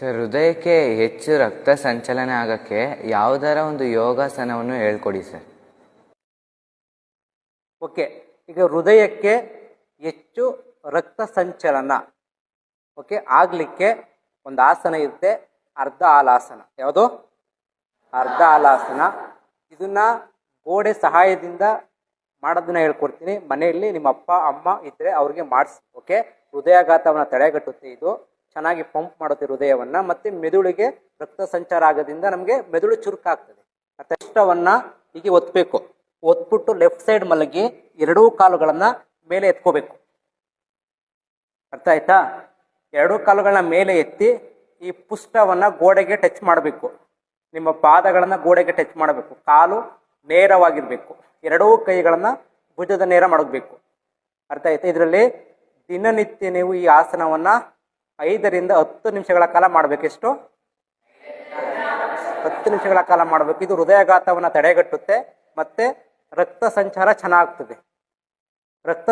Sir, ಹೃದಯಕ್ಕೆ ಹೆಚ್ಚು ರಕ್ತ ಸಂಚಲನ ಆಗಕ್ಕೆ ಯಾವುದರ ಒಂದು ಯೋಗಾಸನವನ್ನು ಹೇಳ್ಕೊಡಿ ಸರ್. ಓಕೆ, ಈಗ ಹೃದಯಕ್ಕೆ ಹೆಚ್ಚು ರಕ್ತ ಸಂಚಲನ, ಓಕೆ, ಆಗಲಿಕ್ಕೆ ಒಂದು ಆಸನ ಇರುತ್ತೆ, ಅರ್ಧ ಆಲಾಸನ. ಯಾವುದು? ಅರ್ಧ ಆಲಾಸನ. ಇದನ್ನ ಗೋಡೆ ಸಹಾಯದಿಂದ ಮಾಡೋದನ್ನ ಹೇಳ್ಕೊಡ್ತೀನಿ. ಮನೆಯಲ್ಲಿ ನಿಮ್ಮ ಅಪ್ಪ, ಅಮ್ಮ ಇದ್ರೆ ಅವ್ರಿಗೆ ಮಾಡಿಸಿ, ಓಕೆ? ಹೃದಯಾಘಾತವನ್ನು ತಡೆಗಟ್ಟುತ್ತೆ ಇದು. ಚೆನ್ನಾಗಿ ಪಂಪ್ ಮಾಡುತ್ತೆ ಹೃದಯವನ್ನ, ಮತ್ತೆ ಮೆದುಳಿಗೆ ರಕ್ತ ಸಂಚಾರ ಆಗೋದ್ರಿಂದ ನಮಗೆ ಮೆದುಳು ಚುರುಕಾಗ್ತದೆ. ಮತ್ತೆ ಇಷ್ಟವನ್ನ ಹೀಗೆ ಒತ್ತಬೇಕು ಒತ್ಬಿಟ್ಟು ಲೆಫ್ಟ್ ಸೈಡ್ ಮಲಗಿ ಎರಡೂ ಕಾಲುಗಳನ್ನ ಮೇಲೆ ಎತ್ಕೋಬೇಕು. ಅರ್ಥ ಆಯ್ತಾ? ಎರಡೂ ಕಾಲುಗಳನ್ನ ಮೇಲೆ ಎತ್ತಿ ಈ ಪುಷ್ಟವನ್ನು ಗೋಡೆಗೆ ಟಚ್ ಮಾಡಬೇಕು. ನಿಮ್ಮ ಪಾದಗಳನ್ನು ಗೋಡೆಗೆ ಟಚ್ ಮಾಡಬೇಕು. ಕಾಲು ನೇರವಾಗಿರಬೇಕು. ಎರಡೂ ಕೈಗಳನ್ನು ಭುಜದ ನೇರ ಮಾಡಬೇಕು ಅರ್ಥ ಆಯ್ತಾ? ಇದರಲ್ಲಿ ದಿನನಿತ್ಯ ನೀವು ಈ ಆಸನವನ್ನ ಐದರಿಂದ ಹತ್ತು ನಿಮಿಷಗಳ ಕಾಲ ಮಾಡಬೇಕು. ಎಷ್ಟು? ಹತ್ತು ನಿಮಿಷಗಳ ಕಾಲ ಮಾಡಬೇಕು. ಇದು ಹೃದಯಾಘಾತವನ್ನು ತಡೆಗಟ್ಟುತ್ತೆ, ಮತ್ತೆ ರಕ್ತ ಸಂಚಾರ ಚೆನ್ನಾಗ್ತದೆ. ರಕ್ತ